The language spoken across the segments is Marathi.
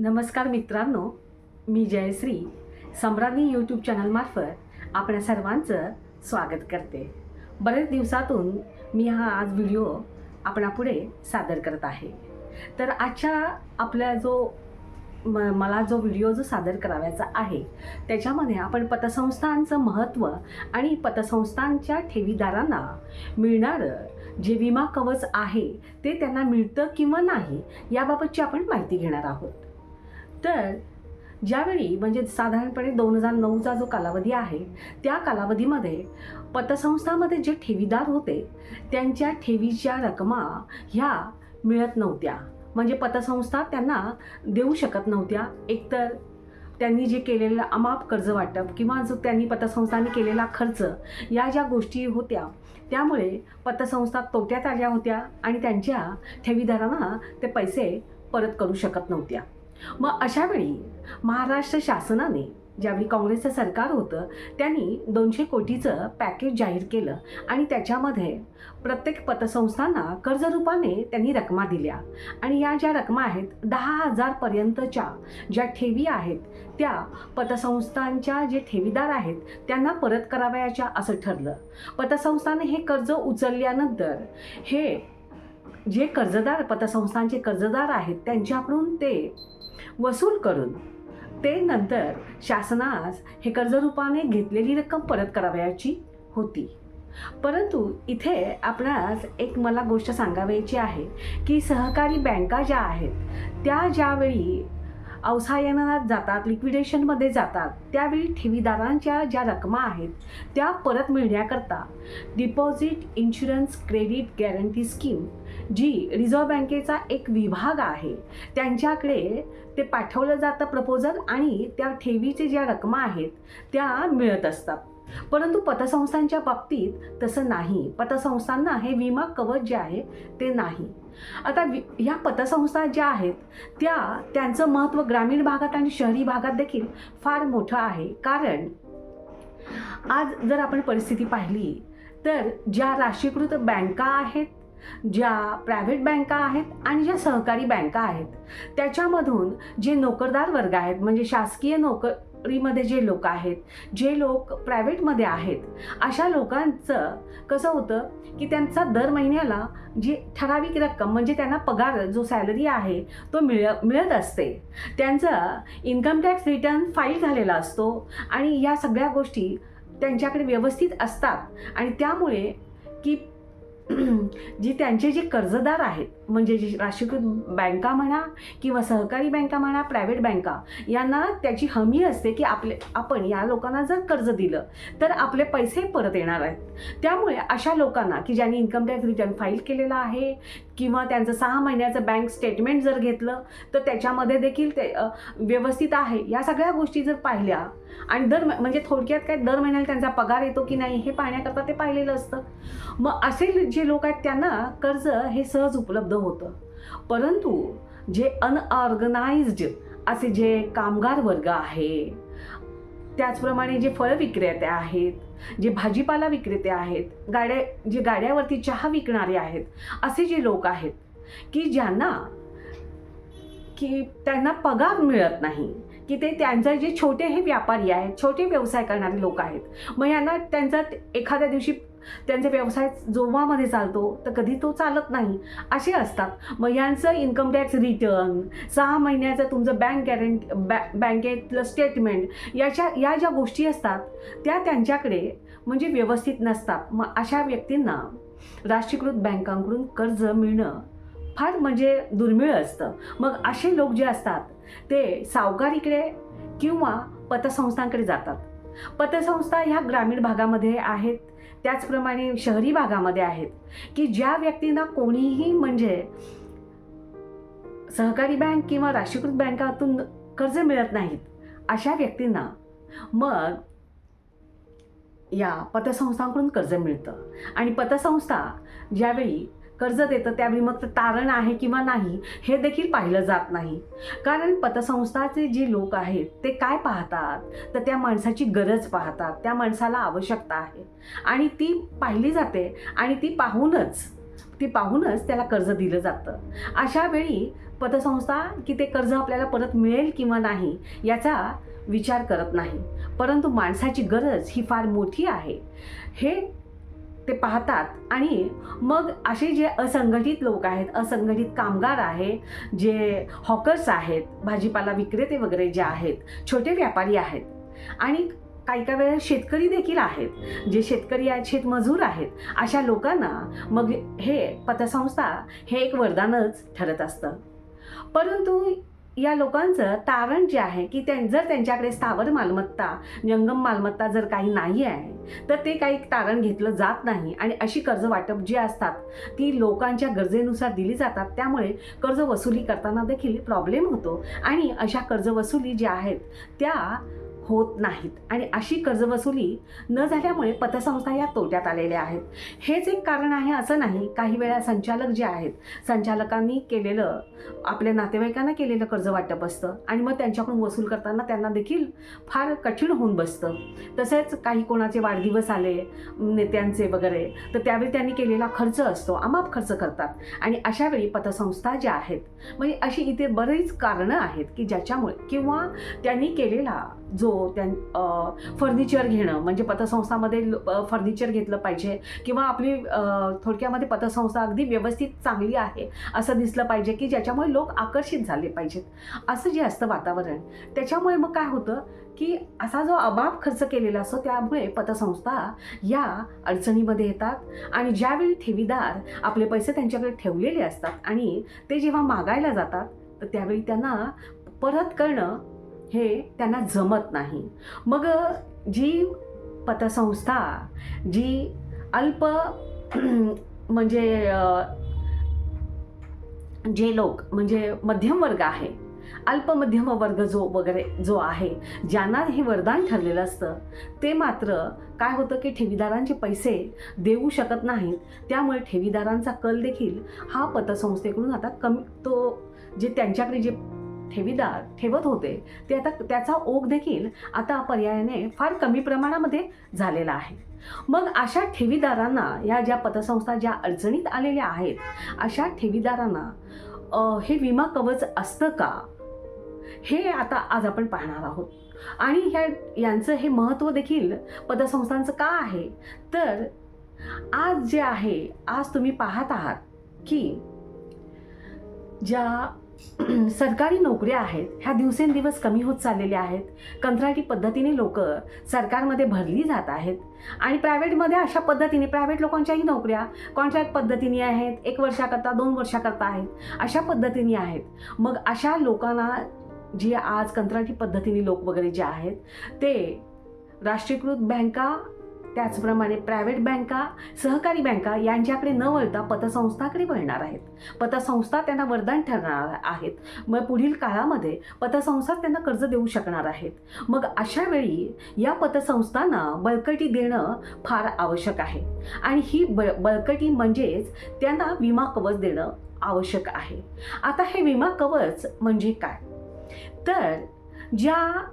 नमस्कार मित्रांनो मी जयश्री. सम्राज्ञी यूट्यूब चॅनलमार्फत आपल्या सर्वांचं स्वागत करते. बरेच दिवसातून मी हा आज व्हिडिओ आपणापुढे सादर करत आहे. तर आजच्या आपल्या जो म मला जो व्हिडिओ जो सादर करावायचा आहे त्याच्यामध्ये आपण पतसंस्थांचं महत्त्व आणि पतसंस्थांच्या ठेवीदारांना मिळणारं जे विमा कवच आहे ते त्यांना मिळतं किंवा नाही याबाबतची आपण माहिती घेणार आहोत. तर ज्यावेळी म्हणजे साधारणपणे दोन हजार नऊचा जो कालावधी आहे त्या कालावधीमध्ये पतसंस्थामध्ये जे ठेवीदार होते त्यांच्या ठेवीच्या रकमा ह्या मिळत नव्हत्या. म्हणजे पतसंस्था त्यांना देऊ शकत नव्हत्या. एकतर त्यांनी जे केलेलं अमाप कर्ज वाटप किंवा जो त्यांनी पतसंस्थांनी केलेला खर्च या ज्या गोष्टी होत्या त्यामुळे पतसंस्था तोट्यात आल्या होत्या आणि त्यांच्या ठेवीदारांना ते पैसे परत करू शकत नव्हत्या. मग अशावेळी महाराष्ट्र शासनाने ज्यावेळी काँग्रेसचं सरकार होतं त्यांनी दोनशे कोटीचं पॅकेज जाहीर केलं आणि त्याच्यामध्ये प्रत्येक पतसंस्थांना कर्जरूपाने त्यांनी रकमा दिल्या. आणि या ज्या रकमा आहेत दहा हजारपर्यंतच्या ज्या ठेवी आहेत त्या पतसंस्थांच्या जे ठेवीदार आहेत त्यांना परत करावयाच्या असं ठरलं. पतसंस्थाने हे कर्ज उचलल्यानंतर हे जे कर्जदार पतसंस्थांचे कर्जदार आहेत त्यांच्याकडून ते वसूल करून ते नंतर शासनास हे कर्जरूपाने घेतलेली रक्कम परत करावयाची होती. परंतु इथे आपणास एक मला गोष्ट सांगावयाची आहे की सहकारी बँका ज्या आहेत त्या ज्यावेळी अवसायनात जातात लिक्विडेशनमध्ये जातात त्यावेळी ठेवीदारांच्या ज्या रकमा आहेत त्या परत मिळण्याकरता deposit insurance credit guarantee scheme जी रिझर्व्ह बँकेचा एक विभाग आहे त्यांच्याकडे ते पाठवलं जातं प्रपोजल आणि त्या ठेवीचे ज्या रकमा आहेत त्या मिळत असतात. परंतु पतसंस्थांच्या बाबतीत तसं नाही. पतसंस्थांना हे विमा कवच जे आहे ते नाही. आता वि ह्या पतसंस्था ज्या आहेत त्या त्यांचं महत्त्व ग्रामीण भागात आणि शहरी भागात देखील फार मोठं आहे. कारण आज जर आपण परिस्थिती पाहिली तर ज्या राष्ट्रीयकृत बँका आहेत ज्या प्रायव्हेट बँका आहेत आणि ज्या सहकारी बँका आहेत त्याच्यामधून जे नोकरदार वर्ग आहेत म्हणजे शासकीय नोकरीमध्ये जे लोक आहेत जे लोक प्रायव्हेटमध्ये आहेत अशा लोकांचं कसं होतं की त्यांचा दर महिन्याला जी ठराविक रक्कम म्हणजे त्यांना पगार जो सॅलरी आहे तो मिळ मिळत असते. त्यांचा इन्कम टॅक्स रिटर्न फाईल झालेला असतो आणि या सगळ्या गोष्टी त्यांच्याकडे व्यवस्थित असतात. आणि त्यामुळे की जी त्यांचे जे कर्जदार आहेत म्हणजे राष्ट्रीयकृत बँका म्हणा किंवा सहकारी बँका म्हणा प्रायव्हेट बँका यांना त्याची हमी असते की आपले आपण या लोकांना जर कर्ज दिलं तर आपले पैसे परत येणार आहेत. त्यामुळे अशा लोकांना की ज्यांनी इन्कम टॅक्स रिटर्न फाईल केलेला आहे किंवा त्यांचं सहा महिन्याचं बँक स्टेटमेंट जर घेतलं तर त्याच्यामध्ये देखील ते व्यवस्थित आहे. या सगळ्या गोष्टी जर पाहिल्या आणि दर म्हणजे थोडक्यात काय दर महिन्याला त्यांचा पगार येतो की नाही हे पाहण्याकरता ते पाहिलेलं असतं. मग असे जे लोक आहेत त्यांना कर्ज हे सहज उपलब्ध होतं. परंतु जे अनऑर्गनाइज्ड असे जे कामगार वर्ग आहे त्याचप्रमाणे जे फळ विक्रेते आहेत जे भाजीपाला विक्रेते आहेत गाड्या जे गाड्यावरती चहा विकणारे आहेत असे जे लोक आहेत की ज्यांना की त्यांना पगार मिळत नाही की ते त्यांचे जे छोटे हे व्यापारी आहेत छोटे व्यवसाय करणारे लोक आहेत मग यांना त्यांचा एखाद्या दिवशी त्यांचे व्यवसाय जोमामध्ये चालतो तर कधी तो चालत नाही. असे असतात. मग यांचं इन्कम टॅक्स रिटर्न सहा महिन्याचं तुमचं बँक गॅरंटी बॅ बँकेतलं स्टेटमेंट याच्या या ज्या गोष्टी असतात त्या त्यांच्याकडे म्हणजे व्यवस्थित नसतात. मग अशा व्यक्तींना राष्ट्रीयकृत बँकांकडून कर्ज मिळणं फार म्हणजे दुर्मिळ असतं. मग असे लोक जे असतात ते सावकारीकडे किंवा पतसंस्थांकडे जातात. पतसंस्था ह्या ग्रामीण भागामध्ये आहेत. त्याचप्रमाणे शहरी भागामध्ये आहेत की ज्या व्यक्तींना कोणीही म्हणजे सहकारी बँक किंवा राष्ट्रीयकृत बँकातून कर्ज मिळत नाहीत अशा व्यक्तींना मग या पतसंस्थांकडून कर्ज मिळतं. आणि पतसंस्था ज्यावेळी कर्ज देतं त्यावेळी मग ते तारण आहे किंवा नाही हे देखील पाहिलं जात नाही. कारण पतसंस्थाचे जे लोक आहेत ते काय पाहतात? तर त्या माणसाची गरज पाहतात त्या माणसाला आवश्यकता आहे. आणि ती पाहिली जाते आणि ती पाहूनच ती पाहूनच त्याला कर्ज दिलं जातं. अशा वेळी पतसंस्था की ते कर्ज आपल्याला परत मिळेल किंवा नाही याचा विचार करत नाही. परंतु माणसाची गरज ही फार मोठी आहे. हे ते पाहतात. आणि मग असे जे असंघटित लोक आहेत असंघटित कामगार आहे जे हॉकर्स आहेत भाजीपाला विक्रेते वगैरे जे आहेत छोटे व्यापारी आहेत आणि काही काही वेळा शेतकरी देखील आहेत जे शेतकरी आहेत शेतमजूर आहेत अशा लोकांना मग हे पतसंस्था हे एक वरदानच ठरत असतं. परंतु या लोकांचं तारण जे आहे की त्यां जर त्यांच्याकडे स्थावर मालमत्ता जंगम मालमत्ता जर काही नाही आहे तर ते काही तारण घेतलं जात नाही. आणि अशी कर्ज वाटप जी असतात ती लोकांच्या गरजेनुसार दिली जातात. त्यामुळे कर्ज वसुली करताना देखील प्रॉब्लेम होतो. आणि अशा कर्ज वसुली ज्या आहेत त्या होत नाहीत. आणि अशी कर्जवसुली न झाल्यामुळे पतसंस्था या तोट्यात आलेल्या आहेत. हेच एक कारण आहे असं नाही काही वेळा संचालक जे आहेत संचालकांनी केलेलं आपल्या नातेवाईकांना केलेलं कर्ज वाटप असतं. आणि मग त्यांच्याकडून वसूल करताना त्यांना देखील फार कठीण होऊन बसतं. तसेच काही कोणाचे वाढदिवस आले नेत्यांचे वगैरे तर त्यावेळी त्यांनी केलेला खर्च असतो अमाप खर्च करतात. आणि अशा वेळी पतसंस्था ज्या आहेत म्हणजे अशी इथे बरीच कारणं आहेत की ज्याच्यामुळे किंवा त्यांनी केलेला जो त्यां फर्निचर घेणं म्हणजे पतसंस्थामध्ये फर्निचर घेतलं पाहिजे किंवा आपली थोडक्यामध्ये पतसंस्था अगदी व्यवस्थित चांगली आहे असं दिसलं पाहिजे की ज्याच्यामुळे लोक आकर्षित झाले पाहिजेत. असं जे असतं वातावरण. त्याच्यामुळे मग काय होतं की असा जो अबाब खर्च केलेला असतो त्यामुळे पतसंस्था या अडचणीमध्ये येतात आणि ज्यावेळी ठेवीदार आपले पैसे त्यांच्याकडे ठेवलेले असतात आणि ते जेव्हा मागायला जातात तर त्यावेळी त्यांना परत करणं हे त्यांना जमत नाही. मग जी पतसंस्था जी अल्प म्हणजे जे लोक म्हणजे मध्यम वर्ग आहे अल्प मध्यम वर्ग जो वगैरे जो आहे ज्यांना हे वरदान ठरलेलं असतं ते मात्र काय होतं की ठेवीदारांचे पैसे देऊ शकत नाहीत. त्यामुळे ठेवीदारांचा कल देखील हा पतसंस्थेकडून आता कमी तो जे त्यांच्याकडे जे ठेवीदार ठेवत होते. ते आता त्याचा ओघ देखील आता पर्यायाने फार कमी प्रमाणामध्ये झालेला आहे. मग अशा ठेवीदारांना या ज्या पतसंस्था ज्या अडचणीत आलेल्या आहेत अशा ठेवीदारांना हे विमा कवच असतं का? हे आता आज आपण पाहणार आहोत. आणि ह्या यांचं हे महत्त्व देखील पतसंस्थांचं का आहे? तर आज जे आहे आज तुम्ही पाहत आहात की ज्या सरकारी नोकऱ्या आहेत ह्या दिवसेंदिवस कमी होत चाललेल्या आहेत. कंत्राटी पद्धतीने लोक सरकारमध्ये भरली जात आहेत. आणि प्रायव्हेटमध्ये अशा पद्धतीने प्रायव्हेट लोकांच्याही नोकऱ्या कॉन्ट्रॅक्ट पद्धतीने आहेत एक वर्षाकरता दोन वर्षाकरता आहेत अशा पद्धतीने आहेत. मग अशा लोकांना जे आज कंत्राटी पद्धतीने लोक वगैरे जे आहेत ते राष्ट्रीयकृत बँका त्याचप्रमाणे प्रायव्हेट बँका सहकारी बँका यांच्याकडे न वळता पतसंस्थाकडे वळणार आहेत. पतसंस्था त्यांना वरदान ठरणार आहेत. मग पुढील काळामध्ये पतसंस्था त्यांना कर्ज देऊ शकणार आहेत. मग अशा वेळी या पतसंस्थांना बळकटी देणं फार आवश्यक आहे. आणि ही ब बळकटी म्हणजेच त्यांना विमा कवच देणं आवश्यक आहे. आता हे विमा कवच म्हणजे काय? तर ज्या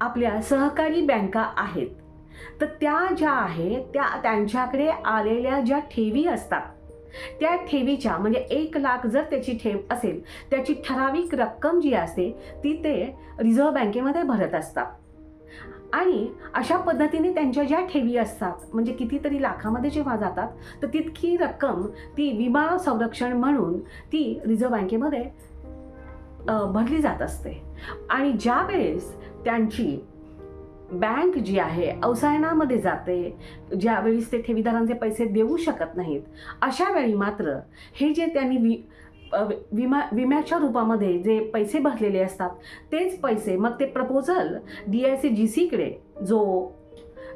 आपल्या सहकारी बँका आहेत तर त्या ज्या आहेत त्या त्यांच्याकडे आलेल्या ज्या ठेवी असतात त्या ठेवीच्या म्हणजे एक लाख जर त्याची ठेव असेल त्याची ठराविक रक्कम जी असते ती ते रिझर्व्ह बँकेमध्ये भरत असतात. आणि अशा पद्धतीने त्यांच्या ज्या ठेवी असतात म्हणजे कितीतरी लाखामध्ये जेव्हा जातात तर तितकी रक्कम ती विमा संरक्षण म्हणून ती रिझर्व्ह बँकेमध्ये भरली जात असते. आणि ज्या वेळेस त्यांची बँक जी आहे अवसायनामध्ये जाते ज्यावेळीस ते ठेवीदारांचे पैसे देऊ शकत नाहीत अशा वेळी मात्र हे जे त्यांनी वि विमा विम्याच्या रूपामध्ये जे पैसे भरलेले असतात तेच पैसे मग ते proposal D I C G सीकडे जो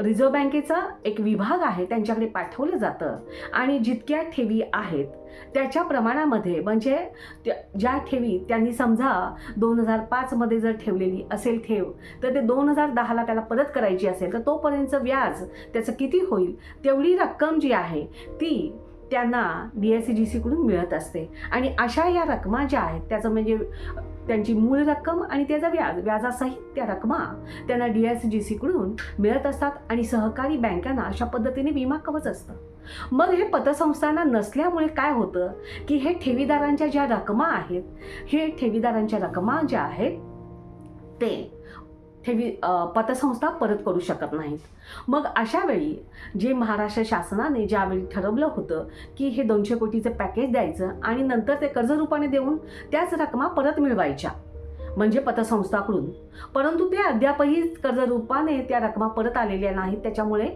रिझर्व्ह बँकेचा एक विभाग आहे त्यांच्याकडे पाठवलं जातं. आणि जितक्या ठेवी आहेत त्याच्या प्रमाणामध्ये म्हणजे त्या- ज्या ठेवी त्यांनी समजा दोन हजार पाचमध्ये जर ठेवलेली असेल ठेव तर ते दोन हजार दहाला त्याला परत करायची असेल तर तोपर्यंतचं व्याज त्याचं किती होईल? तेवढी रक्कम जी आहे ती त्यांना डी एस सी जी सीकडून मिळत असते. आणि अशा या रकमा ज्या आहेत त्याचं म्हणजे त्यांची मूळ रक्कम आणि त्याचा व्याज व्याजासहित त्या रकमा त्यांना डी एस जी सीकडून मिळत असतात आणि सहकारी बँकांना अशा पद्धतीने विमा कवच असतं. मग हे पतसंस्थांना नसल्यामुळे काय होतं की हे ठेवीदारांच्या ज्या रकमा आहेत हे ठेवीदारांच्या रकमा ज्या आहेत ते ठेवी पतसंस्था परत करू शकत नाहीत. मग अशा वेळी जे महाराष्ट्र शासनाने ज्यावेळी ठरवलं होतं की हे दोनशे कोटीचं पॅकेज द्यायचं आणि नंतर ते कर्जरूपाने देऊन त्याच रकमा परत मिळवायच्या म्हणजे पतसंस्थाकडून. परंतु ते अद्यापही कर्जरूपाने त्या रकमा परत आलेल्या नाहीत. त्याच्यामुळे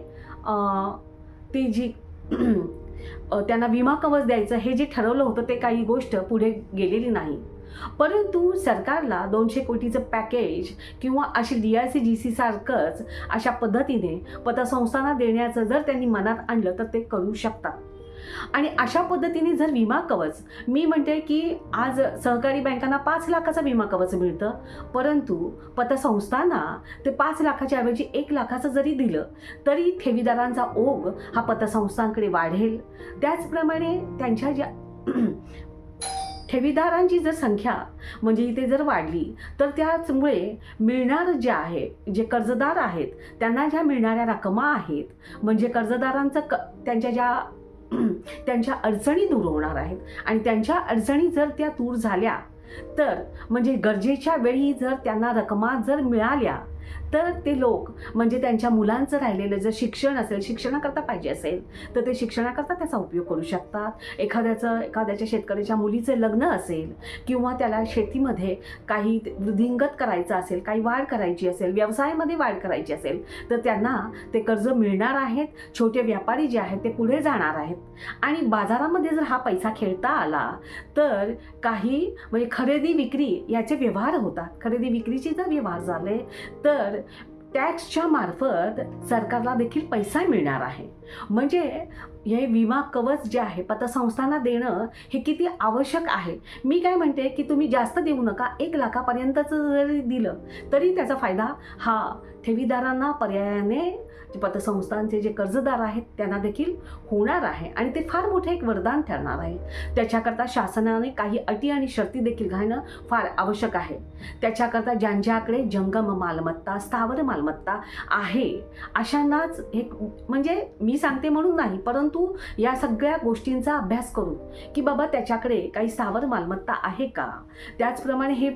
ती जी त्यांना विमा कवच द्यायचं हे जे ठरवलं होतं ते काही गोष्ट पुढे गेलेली नाही. परंतु सरकारला दोनशे कोटीचं पॅकेज किंवा अशी D I C G C सारखंच अशा पद्धतीने पतसंस्थांना देण्याचं जर त्यांनी मनात आणलं तर ते करू शकतात. आणि अशा पद्धतीने जर विमा कवच मी म्हणते की आज सहकारी बँकांना पाच लाखाचा विमा कवच मिळतं परंतु पतसंस्थांना ते पाच लाखाच्या ऐवजी एक लाखाचं जरी दिलं तरी ठेवीदारांचा ओघ हा पतसंस्थांकडे वाढेल. त्याचप्रमाणे त्यांच्या ज्या ठेवीदारांची जर संख्या म्हणजे इथे जर वाढली तर त्याचमुळे मिळणार जे आहे जे कर्जदार आहेत त्यांना ज्या मिळणाऱ्या रकमा आहेत म्हणजे कर्जदारांचं क त्यांच्या ज्या त्यांच्या अडचणी दूर होणार आहेत. आणि त्यांच्या अडचणी जर त्या दूर झाल्या तर म्हणजे गरजेच्या वेळी जर त्यांना रकमा जर मिळाल्या तर ते लोक म्हणजे त्यांच्या मुलांचं राहिलेलं जर शिक्षण असेल शिक्षणाकरता पाहिजे असेल तर ते शिक्षणाकरता त्याचा उपयोग करू शकतात. एखाद्याचं एखाद्याच्या शेतकऱ्याच्या मुलीचं लग्न असेल किंवा त्याला शेतीमध्ये काही वृद्धिंगत करायचं असेल काही वाढ करायची असेल व्यवसायामध्ये वाढ करायची असेल तर त्यांना ते कर्ज मिळणार आहेत. छोटे व्यापारी जे आहेत ते पुढे जाणार आहेत. आणि बाजारामध्ये जर हा पैसा खेळता आला तर काही म्हणजे खरेदी विक्री याचे व्यवहार होतात. खरेदी विक्रीचे जर व्यवहार झाले तर तर टॅक्सच्या मार्फत सरकारला देखील पैसा मिळणार आहे. म्हणजे हे विमा कवच जे आहे पतसंस्थांना देणं हे किती आवश्यक आहे. मी काय म्हणते की तुम्ही जास्त देऊ नका एक लाखापर्यंतचं जरी दिलं तरी त्याचा फायदा हा ठेवीदारांना पर्यायाने जे पतसंस्थांचे जे कर्जदार आहेत त्यांना देखील होणार आहे. आणि ते फार मोठे एक वरदान ठरणार आहे. त्याच्याकरता शासनाने काही अटी आणि शर्ती देखील घालणं फार आवश्यक आहे. त्याच्याकरता ज्यांच्याकडे जंगम मालमत्ता स्थावर मालमत्ता आहे अशांनाच हे म्हणजे मी सांगते म्हणून नाही परंतु तू या सगळ्या गोष्टींचा अभ्यास करून की बाबा त्याच्याकडे काही स्थावर मालमत्ता आहे का? त्याचप्रमाणे हे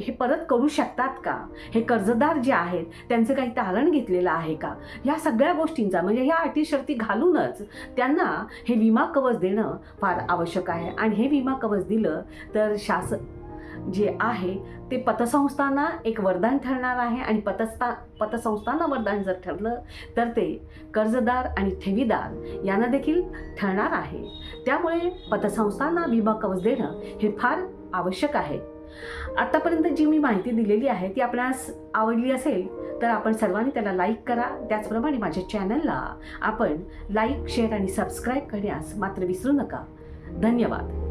हे परत करू शकतात का? हे कर्जदार जे आहेत त्यांचं काही तारण घेतलेलं आहे का? ह्या सगळ्या गोष्टींचा म्हणजे ह्या अटी शर्ती घालूनच त्यांना हे विमा कवच देणं फार आवश्यक आहे. आणि हे विमा कवच दिलं तर शासन जे आहे ते पतसंस्थांना एक वरदान ठरणार आहे आणि पतस्था पतसंस्थांना वरदान जर ठरलं तर ते कर्जदार आणि ठेवीदार यांना देखील ठरणार आहे. त्यामुळे पतसंस्थांना विमा कवच देणं हे फार आवश्यक आहे. आत्तापर्यंत जी मी माहिती दिलेली आहे ती आपल्यास आवडली असेल तर आपण सर्वांनी त्याला लाईक करा. त्याचप्रमाणे माझ्या चॅनलला आपण लाईक शेअर आणि सबस्क्राईब करण्यास मात्र विसरू नका. धन्यवाद.